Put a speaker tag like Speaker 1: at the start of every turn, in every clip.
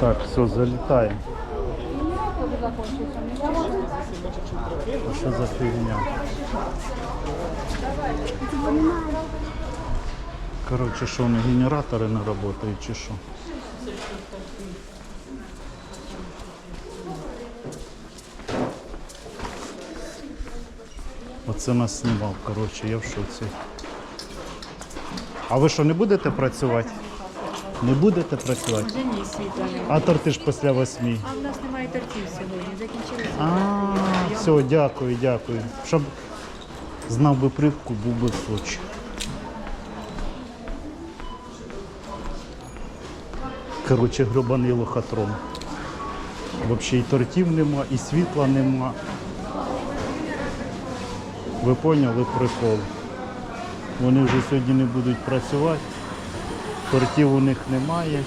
Speaker 1: Так, все, залітаємо. Що за фігня? Коротше, що вони генератори не працюють чи що? Оце нас знімав, коротше, я в шоці. А ви що, не будете працювати? Не будете працювати?
Speaker 2: Вже ні, світла.
Speaker 1: А торти ж після восьмі.
Speaker 2: А в нас немає тортів сьогодні. Закінчилися.
Speaker 1: А, все, дякую, дякую. Щоб знав би привку, був би в Сочі. Коротше, гребаний лохотрон. Взагалі і тортів нема, і світла нема. Ви поняли прикол? Вони вже сьогодні не будуть працювати, тортів у них немає.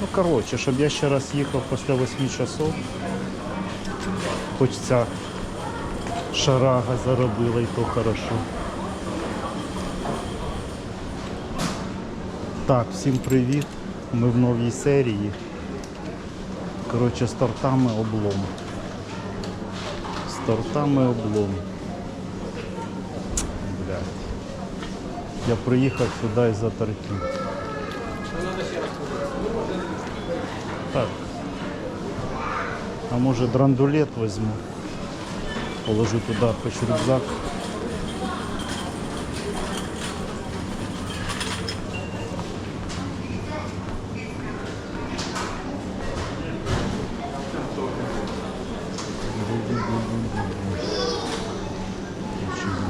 Speaker 1: Ну, коротше, щоб я ще раз їхав після 8 часов. Хоч ця шарага заробила і то хорошо. Так, всім привіт. Ми в новій серії. Коротше, з тортами облом. З тортами облом. Блядь. Я приїхав сюди із-за тортів. Так. А може драндулет возьму. Положу туди хоч рюкзак.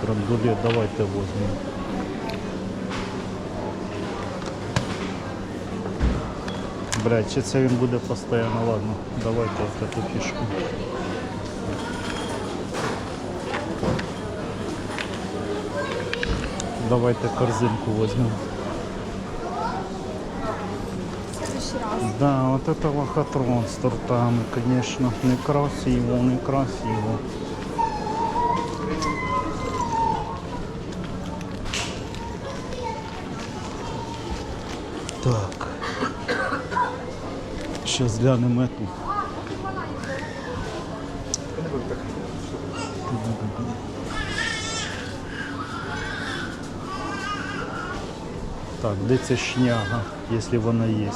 Speaker 1: Драндулет давайте возьмем. Блядь, чи це він буде постійно, ладно, давайте ось цю фішку. Давайте корзинку возьмем. Да, вот это лохотрон с тортами, конечно. Некрасиво, некрасиво. Так. Сейчас глянемо эту. Так, де ця шняга, якщо вона є?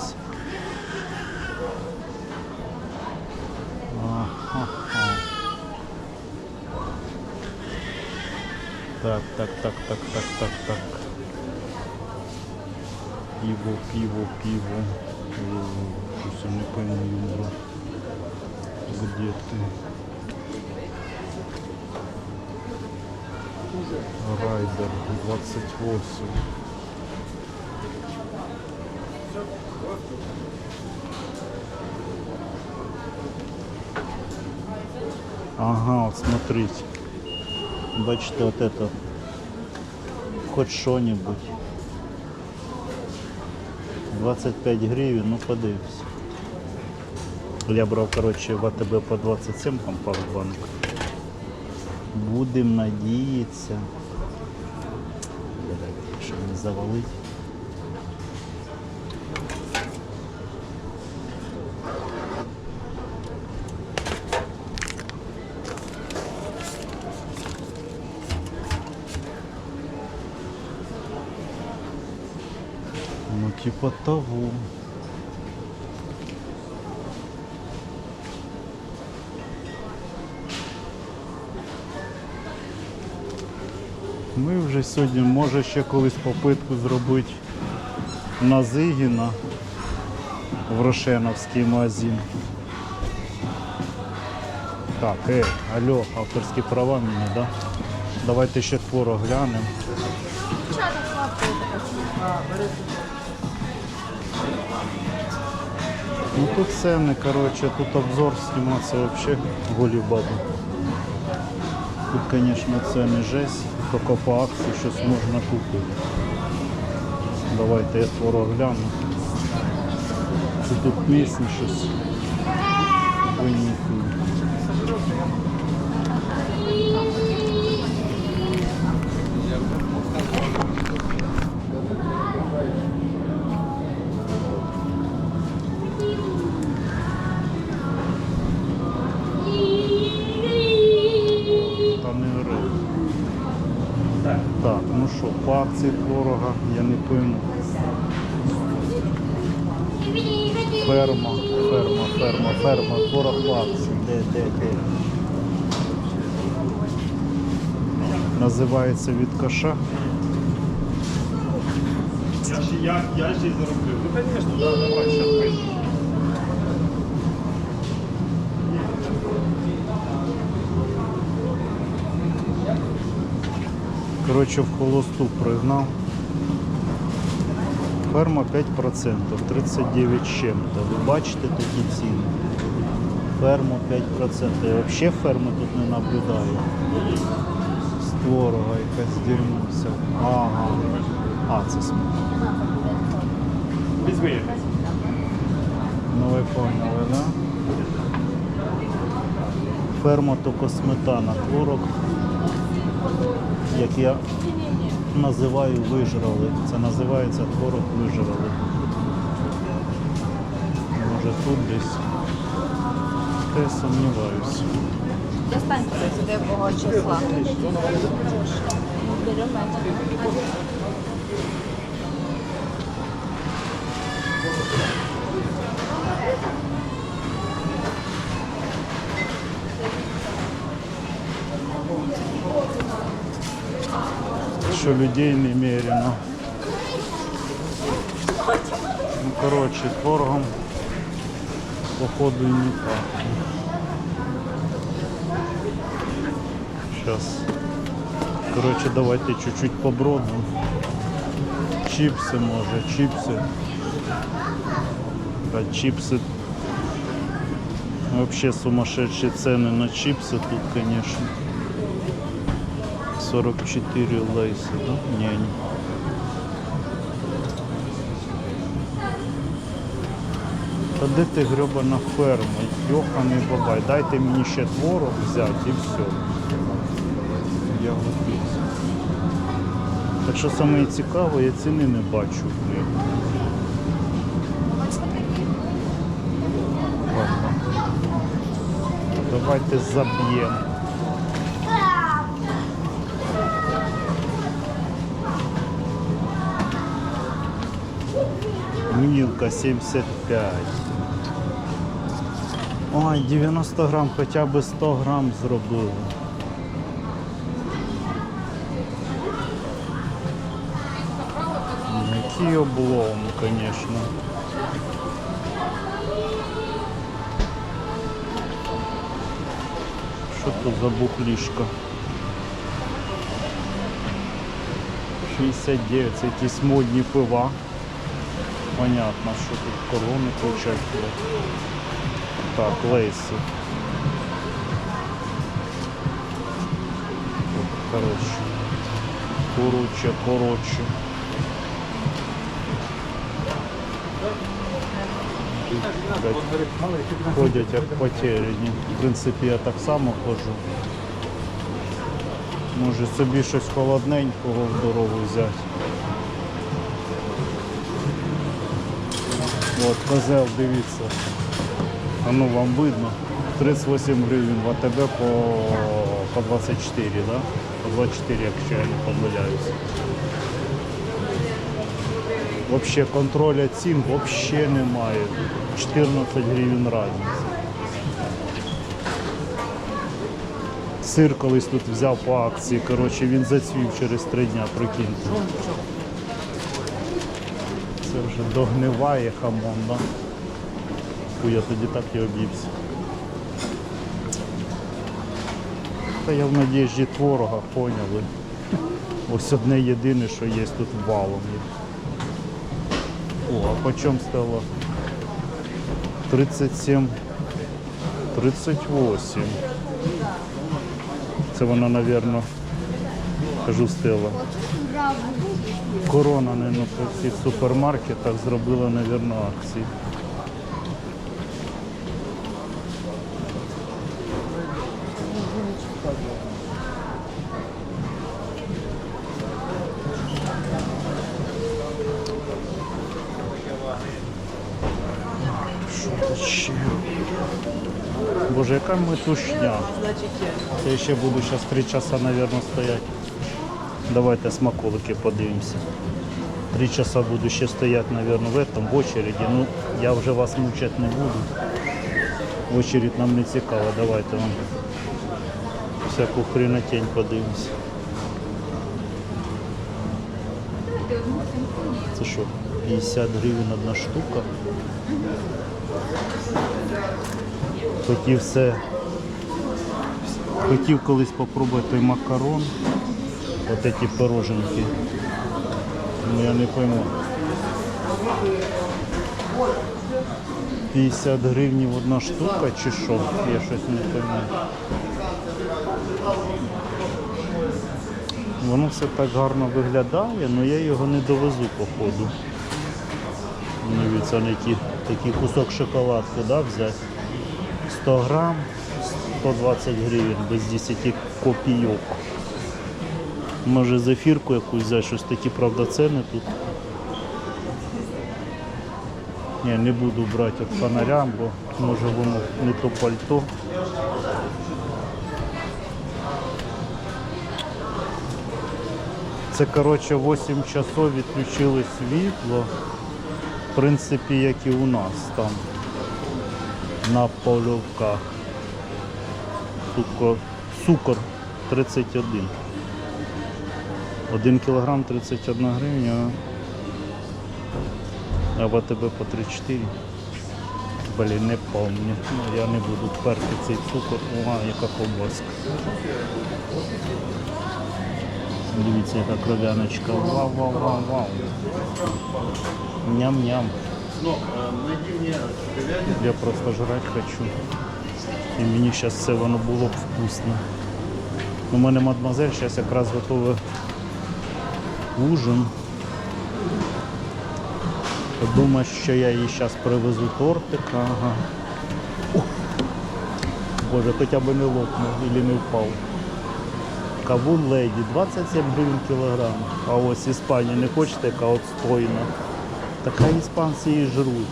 Speaker 1: Ага. Так, так, так, так, так, так, так. Пиво, пиво, пиво. Щось не пойму, Юра. Где ты? Райдер 28. Ага, вот смотрите. Бачите, вот это. Хоть что-нибудь. 25 гривень, ну подивимось. Я брав, коротше, в АТБ по 27 компакт-банк. Будем надіятися. Блядь, Щоб не завалить. Ну, типа того. Ми вже сьогодні, може ще колись попитку зробити на Зигіна в Рошеновський магазин. Так, е, алло, авторські права мені, да? Давайте ще творог глянемо. Ну тут цены, короче, тут обзор сниматься вообще голі бабы. Тут, конечно, цены жесть, только по акции щось можна купити. Давайте я творог гляну. Це тут щось. Винюхую. Ферма, ферма, ферма, ферма, творог по. Де, де, де? Називається від коша.
Speaker 3: Я ж я, я ж і зароблю. Ну, звісно, да, давай, зараз пойду.
Speaker 1: Коротше, в холосту пригнав. Ферма 5%, 39 з чим-то. Ви бачите такі ціни? Ферма 5%. Я взагалі ферми тут не наблюдаю. З творога якась дерьмуся. Ага. А, це смак.
Speaker 3: Візьми.
Speaker 1: Ну ви поняли, да? Ферма тільки сметана, творог, як я називаю вижрали. Це називається творог вижрали. Може тут десь. Те сумніваюсь. сумніваюся.
Speaker 2: Достаньте сюди якого числа. Беремо менше.
Speaker 1: Що людей немерено. Ну, коротше, творогом походу і не пахне. Сейчас. Короче, давайте чуть-чуть побродим. Чипсы може, чипсы. А чипсы Вообще сумасшедшие цены на чипсы тут, конечно. 44 лейси, да? Не, не. Та де ти гребана ферма? Йоханий бабай, дайте мені ще творог взяти і все. Я готовий. Так що саме цікаве, я ціни не бачу. Давайте заб'ємо. Мілка 75. Ой, 90 грам, хоча б 100 грам зробили. Ну, Який облом, звісно. Що тут за бухлішка? 69, це якісь модні пива. Понятно, що тут корони получать. Так, лейси. Коротше. Коротше, коротше. Ходять як потеряні. В принципі, я так само ходжу. Може собі щось холодненького в дорогу взяти. От, козел, дивіться. А ну вам видно. 38 гривень в АТБ по, по 24, да? По 24, якщо я не помиляюсь. Вообще контроля цін вообще немає. 14 гривень разниці. Сир колись тут взяв по акції, коротше, він зацвів через три дня, прикиньте. Це вже догниває хамон, да? Фу, я тоді так і об'ївся. Та я в надіжді творога, поняли. Ось одне єдине, що є тут валом. О, а по чому стало? 37, 38. Це вона, напевно, кажу стила. Корона не на всіх супермаркетах зробила, напевно, акції. Боже, яка метушня. Я ще буду зараз три часа, мабуть, стояти. Давайте смаколики подивимося. Три часа буду ще стояти, мабуть, в этом, в очереді. Ну, я вже вас мучити не буду. Очередь нам не цікава, давайте вам всяку хренотень подивимося. Це що, 50 гривень одна штука? Хотів все. Хотів колись попробувати той макарон. От ці пироженки. Ну я не пойму. 50 гривень одна штука чи що? Я щось не пойму. Воно все так гарно виглядає, але я його не довезу походу. Дивіться, які, такий кусок шоколадки да, взяти. 100 грам, 120 гривень без 10 копійок. Може зефірку якусь взяти, щось такі, правда, ціни тут. Ні, не буду брати от фонарям, бо може воно не то пальто. Це коротше 8 часов відключили світло. В принципі, як і у нас там на польовках. Цукор, цукор 31. 1 кілограм 31 гривня. А в АТБ по 3-4. Блін, не помню. Ну, я не буду перти цей цукор. О, яка ковбаска. Дивіться, яка кров'яночка. Вау, вау, вау, вау. Ням-ням. Я просто жрать хочу. І мені зараз це воно було б вкусно. У мене мадемуазель зараз якраз готове ужин. Думаю, що я їй зараз привезу тортик. Ага. Боже, хоча б не лопнув або не впав. Кавун леді 27 гривень кілограм. А ось Іспанія не хочете, яка отстойна. Така іспанці і жруть.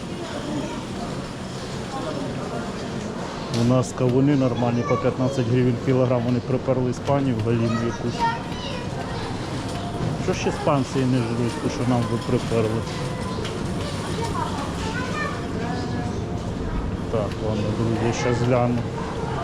Speaker 1: У нас кавуни нормальні по 15 гривень кілограм. Вони приперли Іспанію в галіну якусь. Що ж іспанці не жруть, то що нам би приперли? Так, ладно, друзі, ще гляну.